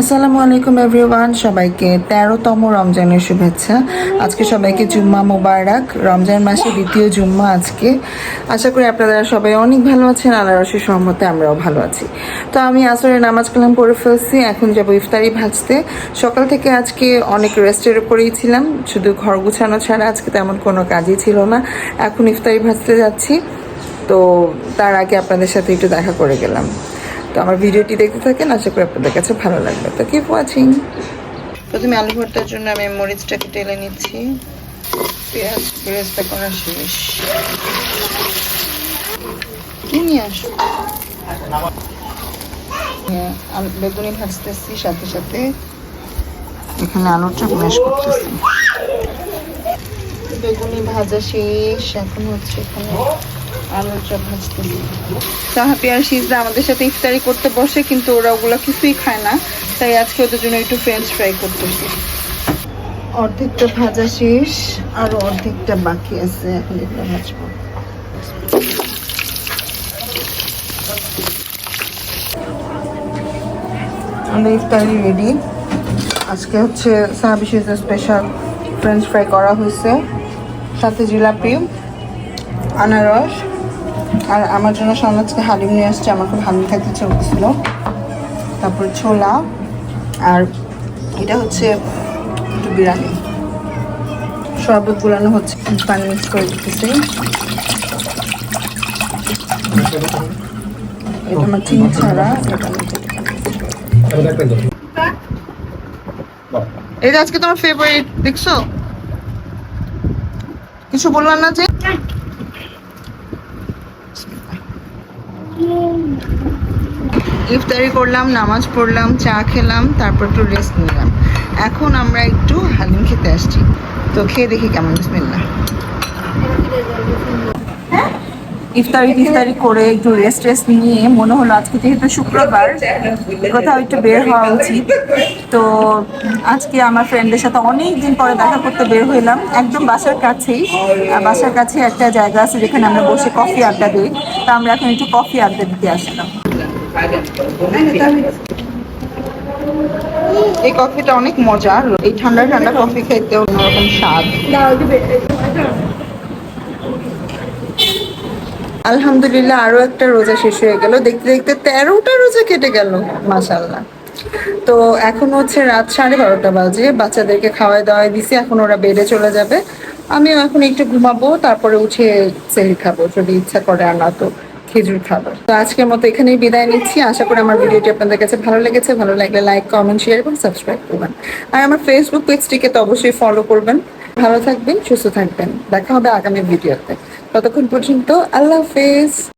আসসালামু আলাইকুম এভরিওয়ান সবাইকে তেরোতম রমজানের শুভেচ্ছা। আজকে সবাইকে জুম্মা মোবারক। রমজান মাসে দ্বিতীয় জুম্মা আজকে। আশা করি আপনারা সবাই অনেক ভালো আছেন আল্লাহ রসের সহমতে আমরাও ভালো আছি। তো আমি আসরের নামাজ কালাম পড়ে ফেলছি, এখন যাব ইফতারি ভাজতে। সকাল থেকে আজকে অনেক রেস্টের উপরেই ছিলাম, শুধু ঘর গুছানো ছাড়া আজকে তেমন কোনো কাজই ছিল না। এখন ইফতারি ভাজতে যাচ্ছি, তো তার আগে আপনাদের সাথে একটু দেখা করে গেলাম। তো আমার ভিডিওটি দেখতে থাকেন আশা করি আপনাদের কাছে ভালো লাগবে। তো কিপ ওয়াচিং প্রথমে আলু ভর্তার জন্য আমি মরিচটাকে টেলে নিচ্ছি। পেঁয়াজ পেঁয়াজটা করা শেষ। কি নিয়ে আসো হ্যাঁ, বেগুনি ভাজতেছি সাথে সাথে এখানে চপ ম্যাশ করতেছি। বেগুনি ভাজা শেষ এখন হচ্ছে এখানে আলুর চপ ভাজতেছি সাহাপি আর সিজদা আমাদের সাথে ইফতারি করতে বসে, কিন্তু ওরা ওগুলো কিছুই খায় না। তাই আজকে ওদের জন্য একটু ফ্রেঞ্চ ফ্রাই করতেছি। অর্ধেকটা ভাজা শেষ, আর অর্ধেকটা বাকি আছে, এখন এগুলো ভাজবো। আমাদের ইফতারি রেডি আজকে হচ্ছে সাহাবি সিজদা স্পেশাল ফ্রেঞ্চ ফ্রাই করা হয়েছে। সাথে জিলাপি, আনারস আর আমার জন্য সমাজকে হালিম নিয়ে আসছে, আমার খুব হালিম খাইতে ইচ্ছে করছিল। তারপর ছোলা, আর এটা হচ্ছে একটু বিরিয়ানি। শরবত গুলানো হচ্ছে, পানি মিক্স করে দিতেছি। এটা আমার চিনি ছাড়া। এটা আজকে তোমার ফেভারিট দেখছ? কিছু বললাম না যে? ইফতারি করলাম, নামাজ পড়লাম, চা খেলাম, তারপর একটু রেস্ট নিলাম। এখন আমরা একটু হালিম খেতে আসছি। তো খেয়ে দেখি কেমন, বিসমিল্লাহ। ইফতারি টিফতারি করে একটু রেস্ট রেস্ট নিয়ে মনে হলো আজকে যেহেতু শুক্রবার, কোথাও একটু বের হওয়া উচিত। তো আজকে আমার ফ্রেন্ডের সাথে অনেক দিন পরে দেখা করতে বের হইলাম, একদম বাসার কাছেই। বাসার কাছে একটা জায়গা আছে যেখানে আমরা বসে কফি আড্ডা দিই। তা আমরা এখন একটু কফি আড্ডা দিতে আসলাম। এই কফিটা অনেক মজার। এই ঠান্ডা ঠান্ডা কফি খেতে অন্যরকম স্বাদ। আলহামদুলিল্লাহ, আরও একটা রোজা শেষ হয়ে গেল। দেখতে দেখতে তেরোটা রোজা কেটে গেল মাসাল্লাহ তো এখন হচ্ছে রাত সাড়ে বারোটা বাজে। বাচ্চাদেরকে খাওয়াই দাওয়াই দিছি, এখন ওরা বেডে চলে যাবে। আমিও এখন একটু ঘুমাবো, তারপরে উঠে সেহরি খাব, যদি ইচ্ছা করে আর না তো। খেজুর খাবার। তো আজকের মতো এখানেই বিদায় নিচ্ছি। আশা করি আমার ভিডিওটি আপনাদের কাছে ভালো লেগেছে। ভালো লাগলে লাইক কমেন্ট শেয়ার এবং সাবস্ক্রাইব করবেন। আর আমার ফেসবুক পেজটিকে তো অবশ্যই ফলো করবেন। ভালো থাকবেন, সুস্থ থাকবেন। দেখা হবে আগামী ভিডিওতে। ততক্ষণ পর্যন্ত আল্লাহ হাফেজ।